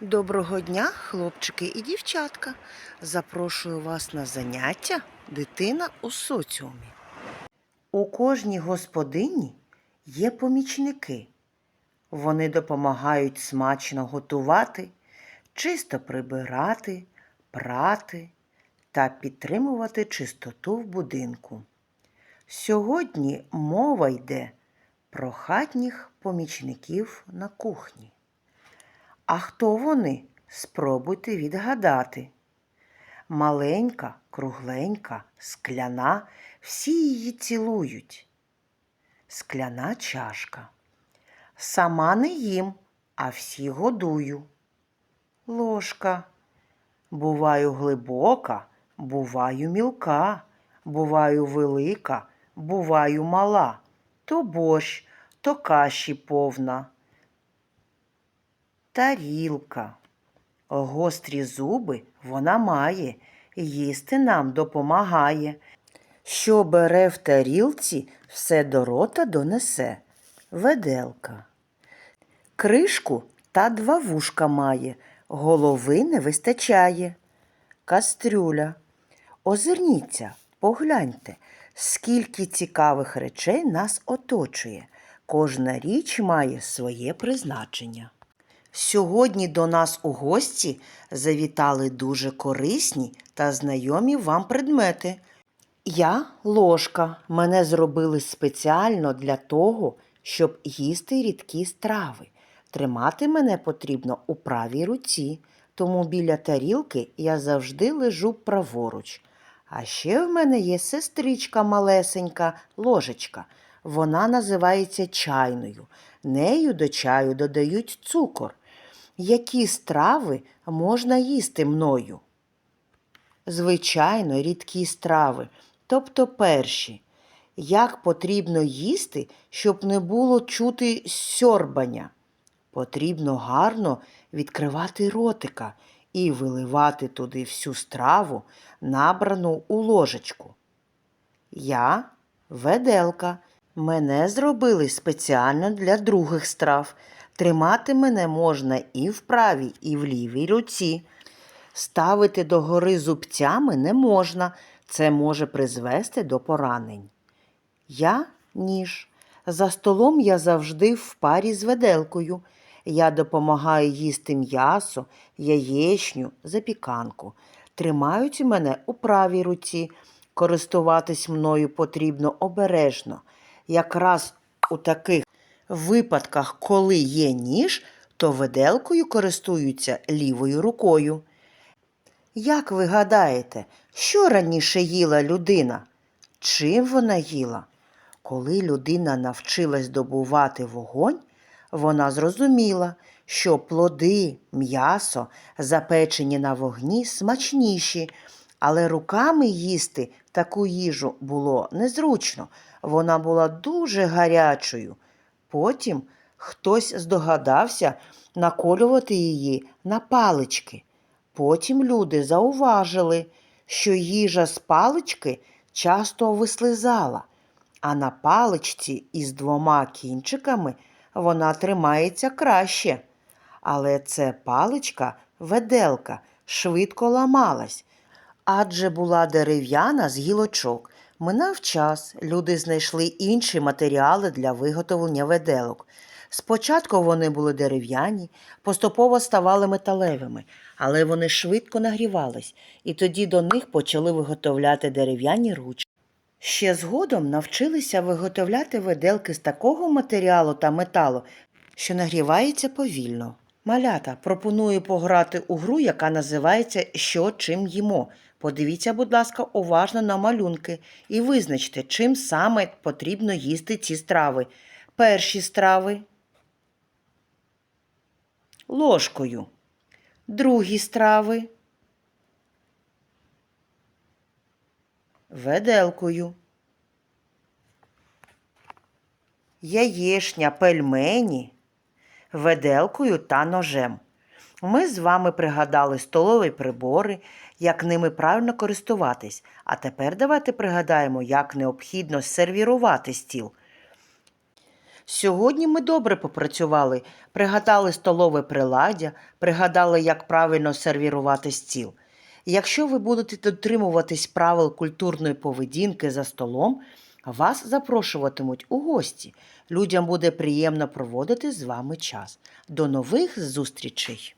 Доброго дня, хлопчики і дівчатка. Запрошую вас на заняття Дитина у соціумі. У кожній господині є помічники. Вони допомагають смачно готувати, чисто прибирати, прати та підтримувати чистоту в будинку. Сьогодні мова йде про хатніх помічників на кухні. А хто вони? Спробуйте відгадати. Маленька, кругленька, скляна, всі її цілують. Скляна чашка. Сама не їм, а всі годую. Ложка. Буваю глибока, буваю мілка, буваю велика, буваю мала. То борщ, то каші повна тарілка. Гострі зуби вона має, їсти нам допомагає. Що бере в тарілці, все до рота донесе. Веделка. Кришку та два вушка має, голови не вистачає. Кастрюля. Озирніться, погляньте, скільки цікавих речей нас оточує. Кожна річ має своє призначення. Сьогодні до нас у гості завітали дуже корисні та знайомі вам предмети. Я ложка. Мене зробили спеціально для того, щоб їсти рідкі страви. Тримати мене потрібно у правій руці, тому біля тарілки я завжди лежу праворуч. А ще в мене є сестричка малесенька, ложечка. Вона називається чайною. Нею до чаю додають цукор. Які страви можна їсти мною? Звичайно, рідкі страви, тобто перші. Як потрібно їсти, щоб не було чути сьорбання? Потрібно гарно відкривати ротика і виливати туди всю страву, набрану у ложечку. Я веделка. Мене зробили спеціально для других страв. Тримати мене можна і в правій, і в лівій руці. Ставити догори зубцями не можна, це може призвести до поранень. Я ніж. За столом я завжди в парі з веделкою. Я допомагаю їсти м'ясо, яєчню, запіканку. Тримають мене у правій руці. Користуватись мною потрібно обережно. Якраз у таких випадках, коли є ніж, то виделкою користуються лівою рукою. Як ви гадаєте, що раніше їла людина? Чим вона їла? Коли людина навчилась добувати вогонь, вона зрозуміла, що плоди, м'ясо, запечені на вогні, смачніші, але руками їсти таку їжу було незручно, вона була дуже гарячою. Потім хтось здогадався наколювати її на палички. Потім люди зауважили, що їжа з палички часто вислизала, а на паличці із двома кінчиками вона тримається краще. Але це паличка, веделка, швидко ламалась, адже була дерев'яна з гілочок. Минав час, люди знайшли інші матеріали для виготовлення веделок. Спочатку вони були дерев'яні, поступово ставали металевими, але вони швидко нагрівались, і тоді до них почали виготовляти дерев'яні ручки. Ще згодом навчилися виготовляти веделки з такого матеріалу та металу, що нагрівається повільно. Малята, пропоную пограти у гру, яка називається Що чим їмо. Подивіться, будь ласка, уважно на малюнки і визначте, чим саме потрібно їсти ці страви. Перші страви ложкою. Другі страви веделкою. Яєшня, пельмені веделкою та ножем. Ми з вами пригадали столові прибори, як ними правильно користуватись. А тепер давайте пригадаємо, як необхідно сервірувати стіл. Сьогодні ми добре попрацювали, пригадали столове приладдя, пригадали, як правильно сервірувати стіл. Якщо ви будете дотримуватись правил культурної поведінки за столом, вас запрошуватимуть у гості. Людям буде приємно проводити з вами час. До нових зустрічей!